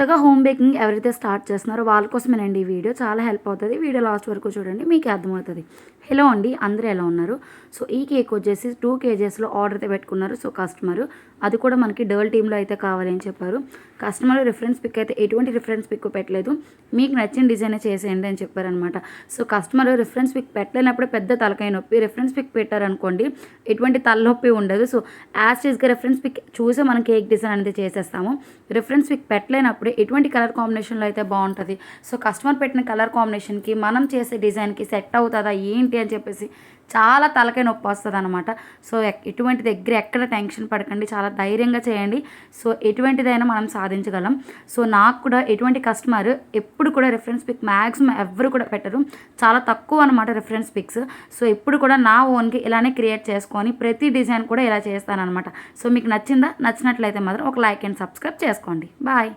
కొత్తగా home baking ఎవరైతే start చేస్తున్నారో వాళ్ళ కోసమేనండి ఈ వీడియో చాలా హెల్ప్ అవుతుంది. వీడియో లాస్ట్ వరకు చూడండి మీకు అర్థమవుతుంది. హలో అండి అందరూ ఎలా ఉన్నారు? సో ఈ కేక్ వచ్చేసి టూ కేజెస్లో ఆర్డర్ అయితే పెట్టుకున్నారు. సో కస్టమర్ అది కూడా మనకి డర్ల్ టీంలో అయితే కావాలి అని చెప్పారు. కస్టమర్ రిఫరెన్స్ పిక్ అయితే ఎటువంటి రిఫరెన్స్ పిక్ పెట్టలేదు. మీకు నచ్చిన డిజైన్ చేసేయండి అని చెప్పారనమాట. సో కస్టమర్ రిఫరెన్స్ పిక్ పెట్టలేనప్పుడు పెద్ద తలకాయ నొప్పి. రిఫరెన్స్ పిక్ పెట్టారనుకోండి ఎటువంటి తలనొప్పి ఉండదు. సో యాజ్ టీస్గా రిఫరెన్స్ పిక్ చూసే మనం కేక్ డిజైన్ అనేది చేసేస్తాము. రిఫరెన్స్ పిక్ పెట్టలేనప్పుడు ఎటువంటి కలర్ కాంబినేషన్లో అయితే బాగుంటుంది. సో కస్టమర్ పెట్టిన కలర్ కాంబినేషన్కి మనం చేసే డిజైన్కి సెట్ అవుతుందా ఏంటి అని చెప్పేసి చాలా తలకాయ నొప్పి వస్తుంది అనమాట సో ఎటువంటి దగ్గర ఎక్కడ టెన్షన్ పడకండి చాలా ధైర్యంగా చేయండి. సో ఎటువంటిదైనా మనం సాధించగలం. సో నాకు కూడా ఎటువంటి కస్టమర్ ఎప్పుడు కూడా రిఫరెన్స్ పిక్ మ్యాక్సిమం ఎవరు కూడా పెట్టరు. చాలా తక్కువ అనమాట రిఫరెన్స్ పిక్స్. సో ఎప్పుడు కూడా నా ఓన్కి ఇలానే క్రియేట్ చేసుకొని ప్రతి డిజైన్ కూడా ఇలా చేస్తానన్నమాట. సో మీకు నచ్చిందా? నచ్చినట్లయితే మాత్రం ఒక లైక్ అండ్ సబ్స్క్రైబ్ చేసుకోండి. బాయ్.